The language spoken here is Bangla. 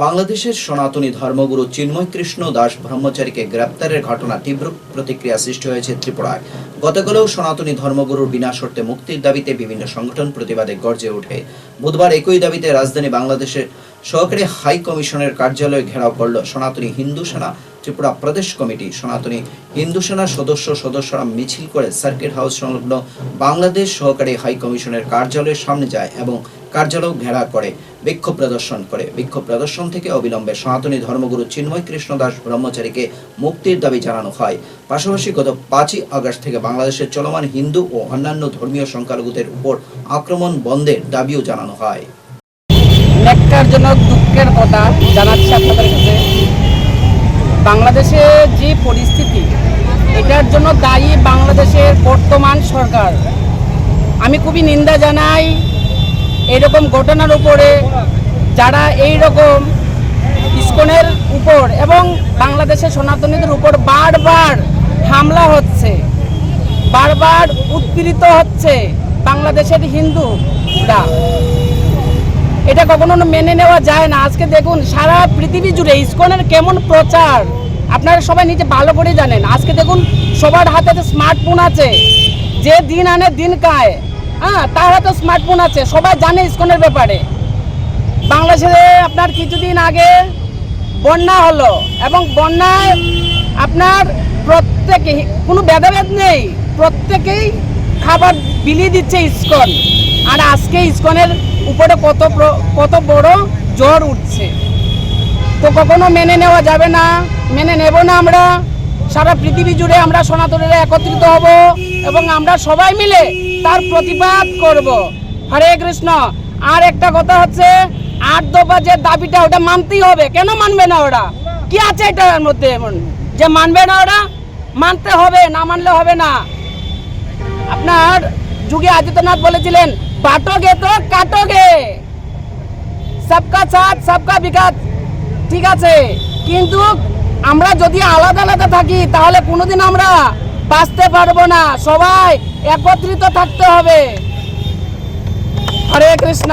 বাংলাদেশের সনাতনী ধর্মগুরু চিন্ময় কৃষ্ণ দাস ব্রহ্মচারীকে গ্রেপ্তারের ঘটনা তীব্র প্রতিক্রিয়া সৃষ্টি হয়েছে ত্রিপুরায়। গতকালও সনাতনী ধর্মগুরুর বিনা শর্তে মুক্তির দাবিতে বিভিন্ন সংগঠন প্রতিবাদে গর্জে ওঠে। বুধবার একই দাবিতে রাজধানী বাংলাদেশের সহকারী হাই কমিশনের কার্যালয় ঘেরাও করল সনাতনী হিন্দু সেনা। ত্রিপুরা প্রদেশ কমিটি সনাতনী হিন্দু সেনার সদস্য সদস্যরা মিছিল করে সার্কিট হাউস সংলগ্ন বাংলাদেশ সহকারী হাই কমিশনের কার্যালয়ের সামনে যায় এবং কার্যালয় ঘেরা করে। বিক্ষোভ প্রদর্শন করে। বিক্ষোভ প্রদর্শন থেকে অবিলম্বে সনাতনী ধর্মগুরু চিন্ময় কৃষ্ণ দাস ব্রহ্মচারীকে মুক্তির দাবি জানানো হয়। পাশাপাশি গত পাঁচই আগস্ট থেকে বাংলাদেশের চলমান হিন্দু ও অন্যান্য ধর্মীয় সংখ্যালঘুদের উপর আক্রমণ বন্ধের দাবিও জানানো হয়। ন্যাক্কারজনক দুঃখের কথা জানাচ্ছি আপনাদের কাছে। বাংলাদেশে যে পরিস্থিতি, এটার জন্য দায়ী বাংলাদেশের বর্তমান সরকার। আমি খুবই নিন্দা জানাই এরকম ঘটনার উপরে যারা এই রকম ইস্কনের উপর এবং বাংলাদেশের সনাতনীদের উপর বারবার হামলা হচ্ছে, বারবার উৎপীড়িত হচ্ছে বাংলাদেশের হিন্দুরা। এটা কখনো মেনে নেওয়া যায় না। আজকে দেখুন, সারা পৃথিবী জুড়ে ইসকনের কেমন প্রচার, আপনারা সবাই নিজে ভালো করে জানেন। আজকে দেখুন, সবার হাতে স্মার্টফোন আছে, যে দিন আনে দিন খায়। হ্যাঁ তার হাতে স্মার্টফোন আছে, সবাই জানে ইসকনের ব্যাপারে। বাংলাদেশে আপনার কিছুদিন আগে বন্যা হলো এবং বন্যায় আপনার প্রত্যেকে কোনো ভেদাভেদ নেই, প্রত্যেকেই খাবার বিলিয়ে দিচ্ছে ইসকন। আর আজকে ইসকনের উপরে কত কত বড় জ্বর উঠছে। তো কখনো মেনে নেওয়া যাবে না, মেনে নেব না আমরা, সারা পৃথিবী জুড়ে আমরা সনাতনীরা একত্রিত হব। এবং আমরা সবাই মিলে তার প্রতিবাদ করব। হরে কৃষ্ণ। আর একটা কথা হচ্ছে, আট দফা যে দাবিটা ওটা মানতেই হবে। কেন মানবে না ওরা? কি আছে এটার মধ্যে এমন? যে মানবে না ওরা? মানতে হবে, না মানলে হবে না। আপনার যুগে আদিত্যনাথ বলেছিলেন, বাটোগে তো কাটোগে। সবকা সাথ, সবকা বিকাশ ঠিক আছে। কিন্তু আমরা যদি আলাদা আলাদা থাকি, তাহলে কোনোদিন আমরা বাঁচতে পারব না। সবাই একত্রিত থাকতে হবে। হরে কৃষ্ণ।